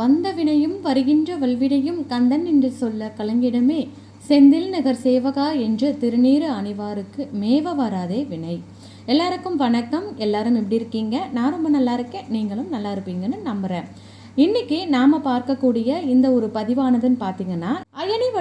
வந்த வினையும் வருகின்ற வல்வினையும் கந்தன் என்று சொல்ல கலங்கிடமே. செந்தில் நகர் சேவகா என்று திருநீறு அணிவாருக்கு மேவ வராதே வினை. எல்லாருக்கும் வணக்கம். எல்லாரும் எப்படி இருக்கீங்க? நான் ரொம்ப நல்லா இருக்கேன். நீங்களும் நல்லா இருப்பீங்கன்னு நம்புகிறேன் இன்னைக்கு நாம் பார்க்கக்கூடிய இந்த ஒரு பதிவானதுன்னு பார்த்தீங்கன்னா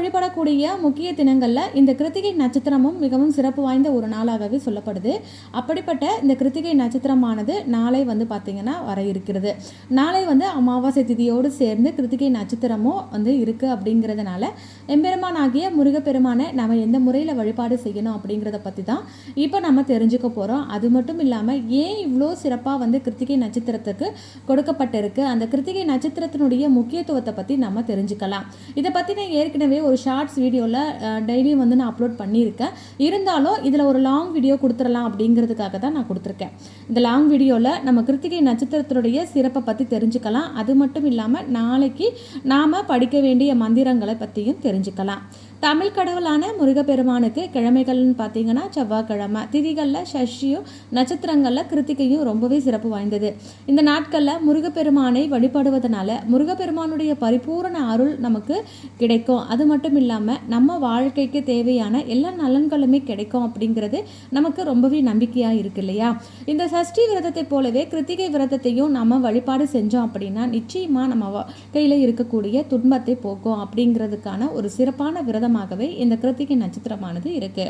வழிபடக்கூடிய முக்கிய தினங்களில் இந்த கிருத்திகை நட்சத்திரமும் மிகவும் சிறப்பு வாய்ந்த ஒரு நாளாகவே சொல்லப்படுது. அப்படிப்பட்ட இந்த கிருத்திகை நட்சத்திரமானது நாளை வந்து பார்த்திங்கன்னா வர இருக்கிறது. நாளை வந்து அமாவாசை திதியோடு சேர்ந்து கிருத்திகை நட்சத்திரமும் வந்து இருக்குது அப்படிங்கிறதுனால எம்பெருமான் ஆகிய முருகப்பெருமானை நம்ம எந்த முறையில் வழிபாடு செய்யணும் அப்படிங்கிறத பற்றி தான் இப்போ நம்ம தெரிஞ்சுக்க போகிறோம் அது மட்டும் இல்லாமல் ஏன் இவ்வளோ சிறப்பாக வந்து கிருத்திகை நட்சத்திரத்துக்கு கொடுக்கப்பட்டிருக்கு? அந்த கிருத்திகை நட்சத்திரத்தினுடைய முக்கியத்துவத்தை பற்றி நம்ம தெரிஞ்சுக்கலாம். இதை பற்றி நான் ஏற்கனவே ஒரு ஷார்ட்ஸ் வீடியோவில் டெய்லியும் வந்து நான் அப்லோட் பண்ணியிருக்கேன். இருந்தாலும் இதில் ஒரு லாங் வீடியோ கொடுத்துடலாம் அப்படிங்கிறதுக்காக தான் நான் கொடுத்துருக்கேன். இந்த லாங் வீடியோவில் நம்ம கிருத்திகை நட்சத்திரத்தினுடைய சிறப்பை பற்றி தெரிஞ்சுக்கலாம். அது மட்டும் இல்லாமல் நாளைக்கு நாம் படிக்க வேண்டிய மந்திரங்களை பற்றியும் தெரிஞ்சுக்கலாம். தமிழ் கடவுளான முருகப்பெருமானுக்கு கிழமைகள்னு பார்த்தீங்கன்னா செவ்வாய்க்கிழமை. திதிகளில் சஷ்டியும் நட்சத்திரங்களில் கிருத்திகையும் ரொம்பவே சிறப்பு வாய்ந்தது. இந்த நாட்களில் முருகப்பெருமானை வழிபடுவதனால முருகப்பெருமானுடைய பரிபூரண அருள் நமக்கு கிடைக்கும். அது மட்டும் இல்லாமல் நம்ம வாழ்க்கைக்கு தேவையான எல்லா நலன்களுமே கிடைக்கும் அப்படிங்கிறது நமக்கு ரொம்பவே நம்பிக்கையாக இருக்கு இல்லையா? இந்த சஷ்டி விரதத்தை போலவே கிருத்திகை விரதத்தையும் நம்ம வழிபாடு செஞ்சோம் அப்படின்னா நிச்சயமாக நம்ம வாழ்க்கையில் இருக்கக்கூடிய துன்பத்தை போக்கும் அப்படிங்கிறதுக்கான ஒரு சிறப்பான விரதம் விரதமாகவே இந்த கிருத்திகை நட்சத்திரமானது இருக்கு.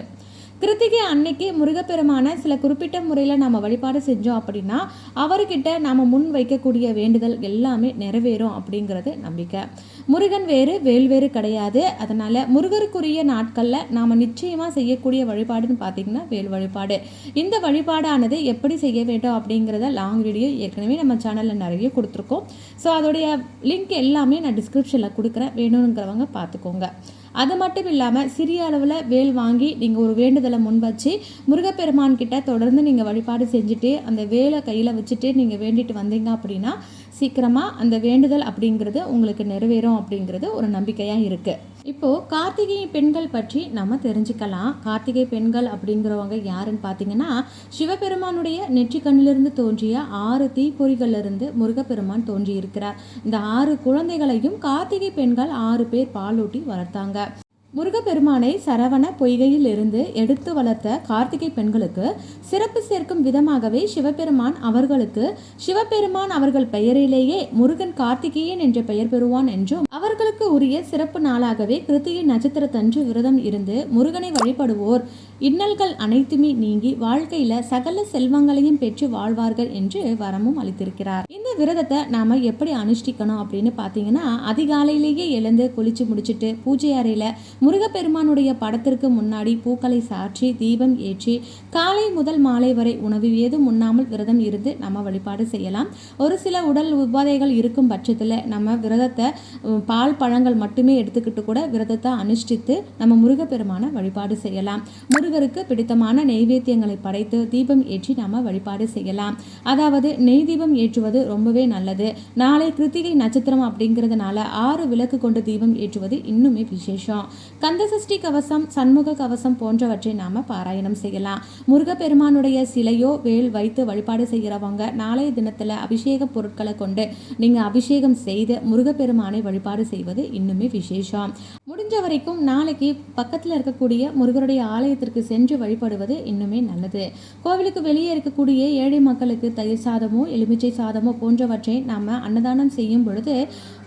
கிருத்திகை அன்னைக்கு முருகப்பெருமான சில குறிப்பிட்ட முறையில் நம்ம வழிபாடு செஞ்சோம் அப்படின்னா அவர்கிட்ட நாம் முன் வைக்கக்கூடிய வேண்டுதல் எல்லாமே நிறைவேறும் அப்படிங்கிறது நம்பிக்கை. முருகன் வேறு வேல் வேறு கிடையாது. அதனால் முருகருக்குரிய நாட்களில் நாம் நிச்சயமாக செய்யக்கூடிய வழிபாடுன்னு பார்த்தீங்கன்னா வேல் வழிபாடு. இந்த வழிபாடானது எப்படி செய்ய வேண்டும் அப்படிங்கிறத லாங் வீடியோ ஏற்கனவே நம்ம சேனலில் நிறைய கொடுத்துருக்கோம். ஸோ அதோடைய லிங்க் எல்லாமே நான் டிஸ்கிரிப்ஷனில் கொடுக்குறேன். வேணுங்கிறவங்க பார்த்துக்கோங்க அது மட்டும் இல்லாமல் சிறிய அளவில் வேல் வாங்கி நீங்கள் ஒரு வேண்டுதலை முன் வச்சு முருகப்பெருமான் கிட்ட தொடர்ந்து நீங்கள் வழிபாடு செஞ்சுட்டு அந்த வேலை கையில் வச்சுட்டு நீங்கள் வேண்டிட்டு வந்தீங்க அப்படின்னா சீக்கிரமாக அந்த வேண்டுதல் அப்படிங்கிறது உங்களுக்கு நிறைவேறும் அப்படிங்கிறது ஒரு நம்பிக்கையாக இருக்குது இப்போது கார்த்திகை பெண்கள் பற்றி நம்ம தெரிஞ்சுக்கலாம். கார்த்திகை பெண்கள் அப்படிங்கிறவங்க யாருன்னு பார்த்தீங்கன்னா சிவபெருமானுடைய நெற்றி கண்ணிலிருந்து தோன்றிய ஆறு தீப்பொறிகளிலிருந்து முருகப்பெருமான் தோன்றியிருக்கிறார். இந்த ஆறு குழந்தைகளையும் கார்த்திகை பெண்கள் ஆறு பேர் பாலூட்டி வளர்த்தாங்க. முருகப்பெருமானை சரவண பொய்கையில் இருந்து எடுத்து வளர்த்த கார்த்திகை பெண்களுக்கு சிறப்பு சேர்க்கும் விதமாகவே சிவபெருமான் அவர்களுக்கு சிவபெருமான் அவர்கள் பெயரிலேயே முருகன் கார்த்திகேயன் என்ற பெயர் பெறுவான் என்றும் அவர்களுக்கு உரிய சிறப்பு நாளாகவே கிருத்திகை நட்சத்திரத்தன்று விரதம் இருந்து முருகனை வழிபடுவோர். இன்னல்கள் அனைத்துமே நீங்கி வாழ்க்கையில சகல செல்வங்களையும் பெற்று வாழ்வார்கள் என்று வரமும் அளித்திருக்கிறார். விரதத்தை நாம் எப்படி அனுஷ்டிக்கணும் அப்படின்னு பார்த்தீங்கன்னா அதிகாலையிலேயே எழுந்து குளிச்சு முடிச்சுட்டு பூஜை அறையில் முருகப்பெருமானுடைய படத்திற்கு முன்னாடி பூக்களை சாற்றி தீபம் ஏற்றி காலை முதல் மாலை வரை உணவு ஏதும் உண்ணாமல் விரதம் இருந்து நம்ம வழிபாடு செய்யலாம். ஒரு சில உடல் உபாதைகள் இருக்கும் பட்சத்தில் நம்ம விரதத்தை பால் பழங்கள் மட்டுமே எடுத்துக்கிட்டு கூட விரதத்தை அனுஷ்டித்து நம்ம முருகப்பெருமானை வழிபாடு செய்யலாம். முருகருக்கு பிடித்தமான நெய்வேத்தியங்களை படைத்து தீபம் ஏற்றி நாம் வழிபாடு செய்யலாம். அதாவது நெய் தீபம் ஏற்றுவது ரொம்ப ரொம்பவே நல்லது. நாளை கிருத்திகை நட்சத்திரம் அப்படிங்கிறதுனால ஆறு விளக்கு கொண்டு தீபம் ஏற்றுவது இன்னுமே விசேஷம். கந்தசஷ்டி கவசம் சண்முக கவசம் போன்றவற்றை நாம பாராயணம் செய்யலாம். முருகப்பெருமானுடைய சிலையோ வேல் வைத்து வழிபாடு செய்கிறவங்க நாளைய தினத்துல அபிஷேக பொருட்களை கொண்டு நீங்க அபிஷேகம் செய்து முருகப்பெருமானை வழிபாடு செய்வது இன்னுமே விசேஷம். முடிஞ்ச வரைக்கும் நாளைக்கு பக்கத்தில் இருக்கக்கூடிய முருகருடைய ஆலயத்திற்கு சென்று வழிபடுவது இன்னுமே நல்லது. கோவிலுக்கு வெளியே இருக்கக்கூடிய ஏழை மக்களுக்கு தயிர் சாதமோ எலுமிச்சை சாதமோ போன்றவற்றை நாம் அன்னதானம் செய்யும் பொழுது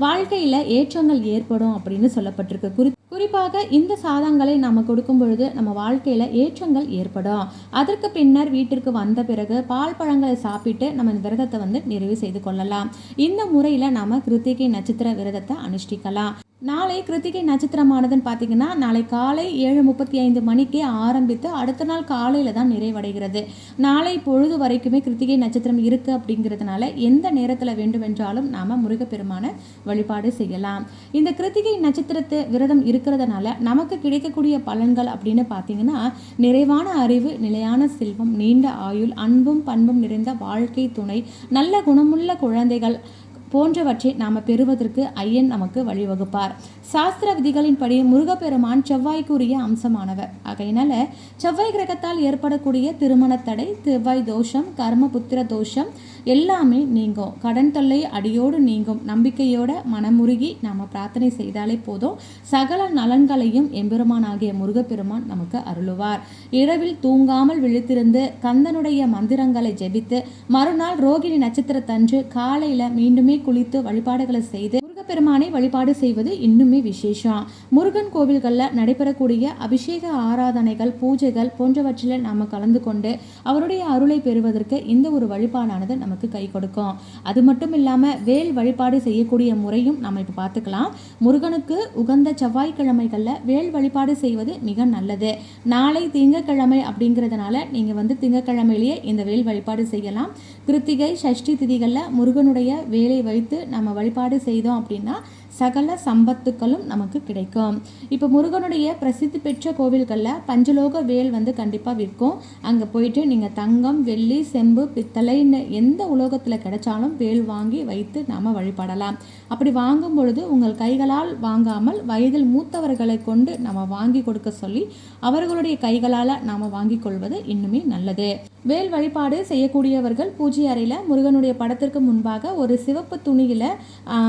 வாழ்க்கையில் ஏற்றங்கள் ஏற்படும் அப்படின்னு சொல்லப்பட்டிருக்கு. குறி குறிப்பாக இந்த சாதங்களை நாம் கொடுக்கும் பொழுது நம்ம வாழ்க்கையில் ஏற்றங்கள் ஏற்படும். அதற்கு பின்னர் வீட்டிற்கு வந்த பிறகு பால் பழங்களை சாப்பிட்டு நம்ம இந்த விரதத்தை வந்து நிறைவு செய்து கொள்ளலாம். இந்த முறையில் நாம் கிருத்திகை நட்சத்திர விரதத்தை அனுஷ்டிக்கலாம். நாளை கிருத்திகை நட்சத்திரமானதுன்னு பார்த்தீங்கன்னா நாளை காலை ஏழு முப்பத்தி ஐந்து மணிக்கே ஆரம்பித்து அடுத்த நாள் காலையில் தான் நிறைவடைகிறது. நாளை பொழுது வரைக்குமே கிருத்திகை நட்சத்திரம் இருக்குது அப்படிங்கிறதுனால எந்த நேரத்தில் வேண்டுமென்றாலும் நாம் முருகப்பெருமான வழிபாடு செய்யலாம். இந்த கிருத்திகை நட்சத்திரத்து விரதம் இருக்கிறதுனால நமக்கு கிடைக்கக்கூடிய பலன்கள் அப்படின்னு பார்த்தீங்கன்னா நிறைவான அறிவு நிலையான செல்வம் நீண்ட ஆயுள் அன்பும் பண்பும் நிறைந்த வாழ்க்கை துணை நல்ல குணமுள்ள குழந்தைகள் போன்றவற்றை நாம் பெறுவதற்கு ஐயன் நமக்கு வழிவகுப்பார். சாஸ்திர விதிகளின்படி முருகப்பெருமான் செவ்வாய்க்குரிய அம்சமானவர். ஆகையினால செவ்வாய் கிரகத்தால் ஏற்படக்கூடிய திருமண தடை செவ்வாய் தோஷம் கர்மபுத்திர தோஷம் எல்லாமே நீங்கும். கடன் தொல்லை அடியோடு நீங்கும். நம்பிக்கையோட மனமுருகி நாம் பிரார்த்தனை செய்தாலே போதும். சகல நலன்களையும் எம்பெருமானாகிய முருகப்பெருமான் நமக்கு அருளுவார். இரவில் தூங்காமல் விழித்திருந்து கந்தனுடைய மந்திரங்களை ஜெபித்து மறுநாள் ரோகிணி நட்சத்திரத்தன்று காலையில் மீண்டுமே குளித்து வழிபாடுகளை செய்து முருகப்பெருமானை வழிபாடு செய்வது இன்னுமே விசேஷம். முருகன் கோவில்களில் நடைபெறக்கூடிய அபிஷேக ஆராதனைகள் பூஜைகள் போன்றவற்றில் நாம் கலந்து கொண்டு அவருடைய அருளை பெறுவதற்கு இந்த ஒரு வழிபாடானது நமக்கு கை கொடுக்கும். அது மட்டும் இல்லாமல் வேல் வழிபாடு செய்யக்கூடிய முறையும் நம்ம இப்போ பார்த்துக்கலாம் முருகனுக்கு உகந்த செவ்வாய்க்கிழமைகளில் வேல் வழிபாடு செய்வது மிக நல்லது. நாளை திங்கக்கிழமை அப்படிங்கிறதுனால நீங்கள் வந்து திங்கக்கிழமையிலேயே இந்த வேல் வழிபாடு செய்யலாம். கிருத்திகை சஷ்டி திதிகளில் முருகனுடைய வேலை வைத்து நம்ம வழிபாடு செய்தோம் அப்படின்னா சகல சம்பத்துக்களும் நமக்கு கிடைக்கும். இப்போ முருகனுடைய பிரசித்தி பெற்ற கோவில்களில் பஞ்சலோக வேல் வந்து கண்டிப்பாக விற்கும். அங்கே போயிட்டு நீங்கள் தங்கம் வெள்ளி செம்பு பித்தளைன்னு எந்த உலோகத்தில் கிடைச்சாலும் வேல் வாங்கி வைத்து நாம் வழிபடலாம். அப்படி வாங்கும் பொழுது உங்கள் கைகளால் வாங்காமல் வயதில் மூத்தவர்களை கொண்டு நம்ம வாங்கி கொடுக்க சொல்லி அவர்களுடைய கைகளால் நாம் வாங்கி கொள்வது இன்னுமே நல்லது. வேல் வழிபாடு செய்யக்கூடியவர்கள் பூஜை அறையில் முருகனுடைய படத்திற்கு முன்பாக ஒரு சிவப்பு துணியில்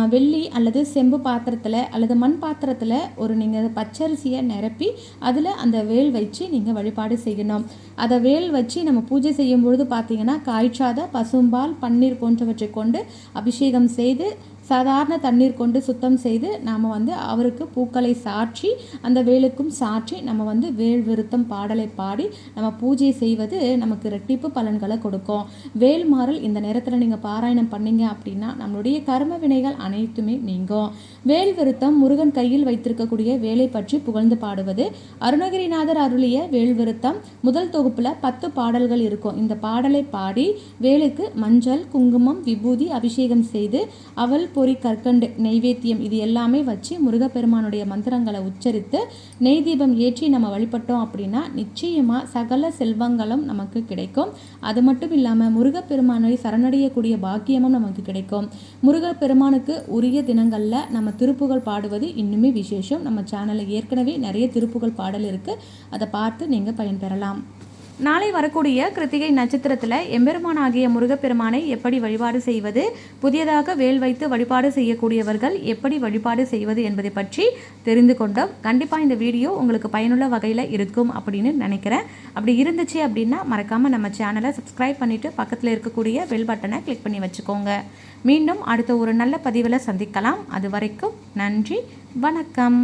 வெள்ளி அல்லது செம்பு பாத்திரத்தில் அல்லது மண் பாத்திரத்தில் ஒரு நீங்கள் பச்சரிசியை நிரப்பி அதில் அந்த வேல் வச்சு நீங்கள் வழிபாடு செய்யணும். அதை வேல் வச்சு நம்ம பூஜை செய்யும் பொழுது பார்த்தீங்கன்னா காய்ச்சாத பசும்பால் பன்னீர் போன்றவற்றை கொண்டு அபிஷேகம் செய்து சாதாரண தண்ணீர் கொண்டு சுத்தம் செய்து நாம் வந்து அவருக்கு பூக்களை சாற்றி அந்த வேலுக்கும் சாற்றி நம்ம வந்து வேல் விருத்தம் பாடலை பாடி நம்ம பூஜை செய்வது நமக்கு ரெட்டிப்பு பலன்களை கொடுக்கும். வேல் மாறல் இந்த நேரத்தில் நீங்கள் பாராயணம் பண்ணீங்க அப்படின்னா நம்மளுடைய கர்ம வினைகள் அனைத்துமே நீங்கும். வேல் விருத்தம் முருகன் கையில் வைத்திருக்கக்கூடிய வேலை பற்றி புகழ்ந்து பாடுவது. அருணகிரிநாதர் அருளிய வேல் விருத்தம் முதல் தொகுப்பில் பத்து பாடல்கள் இருக்கும். இந்த பாடலை பாடி வேலுக்கு மஞ்சள் குங்குமம் விபூதி அபிஷேகம் செய்து அவள் பொறி கற்கண்டு நெய்வேத்தியம் இது எல்லாமே வச்சு முருகப்பெருமானுடைய மந்திரங்களை உச்சரித்து நெய் தீபம் ஏற்றி நம்ம வழிபட்டோம் அப்படின்னா நிச்சயமாக சகல செல்வங்களும் நமக்கு கிடைக்கும். அது மட்டும் இல்லாமல் முருகப்பெருமானை சரணடையக்கூடிய பாக்கியமும் நமக்கு கிடைக்கும். முருகப்பெருமானுக்கு உரிய தினங்களில் நம்ம திருப்புகள் பாடுவது இன்னுமே விசேஷம். நம்ம சேனலில் ஏற்கனவே நிறைய திருப்புகள் பாடல் இருக்குது அதை பார்த்து நீங்கள் பயன்பெறலாம். நாளை வரக்கூடிய கிருத்திகை நட்சத்திரத்தில் எம்பெருமான் ஆகிய முருகப்பெருமானை எப்படி வழிபாடு செய்வது புதியதாக வேல் வைத்து வழிபாடு செய்யக்கூடியவர்கள் எப்படி வழிபாடு செய்வது என்பதை பற்றி தெரிந்து கொண்டோம். கண்டிப்பாக இந்த வீடியோ உங்களுக்கு பயனுள்ள வகையில் இருக்கும் அப்படின்னு நினைக்கிறேன். அப்படி இருந்துச்சு அப்படின்னா மறக்காமல் நம்ம சேனலை சப்ஸ்கிரைப் பண்ணிவிட்டு பக்கத்தில் இருக்கக்கூடிய பெல் பட்டனை கிளிக் பண்ணி வச்சுக்கோங்க. மீண்டும் அடுத்த ஒரு நல்ல பதிவில் சந்திக்கலாம். அது வரைக்கும் நன்றி வணக்கம்.